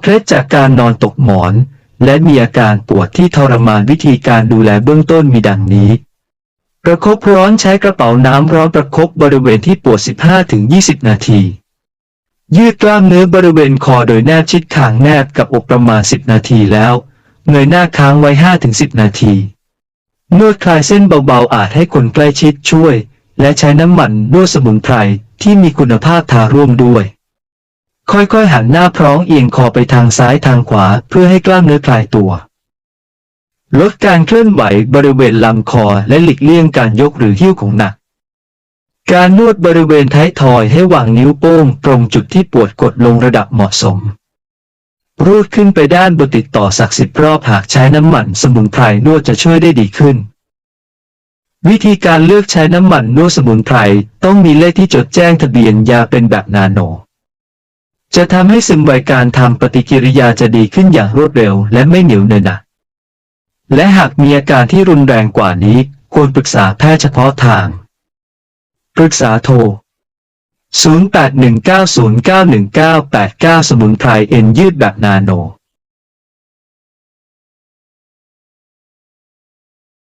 เคล็ดจากการนอนตกหมอน และมีอาการปวดที่ทรมานวิธีการดูแลเบื้องต้นมีดังนี้ ประคบร้อนใช้กระเป๋าน้ำร้อนประคบบริเวณที่ปวด 15-20 นาที ยืดกล้ามเนื้อบริเวณคอโดยแนบชิดคางแนบกับอกประมาณ 10 นาทีแล้วเงยหน้าค้างไว้ 5-10 นาทีนวดคลายเส้นเบาๆ อาจให้คนใกล้ชิดช่วย และใช้น้ำมันนวดสมุนไพรที่มีคุณภาพทาร่วมด้วย ค่อยๆหันหน้าพร้องเอียงคอไปทางซ้ายทางขวาเพื่อให้กล้ามเนื้อคลายตัว ลดการเคลื่อนไหวบริเวณลำคอและหลีกเลี่ยงการยกหรือหิ้วของหนัก การนวดบริเวณท้ายทอยให้วางนิ้วโป้งตรงจุดที่ปวดกดลงระดับเหมาะสม รูดขึ้นไปด้านบนติดต่อสักสิบรอบหากใช้น้ำมันสมุนไพรนวดจะช่วยได้ดีขึ้นวิธีการเลือกใช้น้ำมันนวดสมุนไพรต้องมีเลขที่จดแจ้งทะเบียนยาเป็นแบบนาโน จะทำให้ซึมไวการทำปฏิกิริยาจะดีขึ้นอย่างรวดเร็วและไม่เหนียวเนอะหนะและหากมีอาการที่รุนแรงกว่านี้ ควรปรึกษาแพทย์เฉพาะทาง ปรึกษาโทร 0819091989 สมุนไพรเอ็นยืดแบบนาโน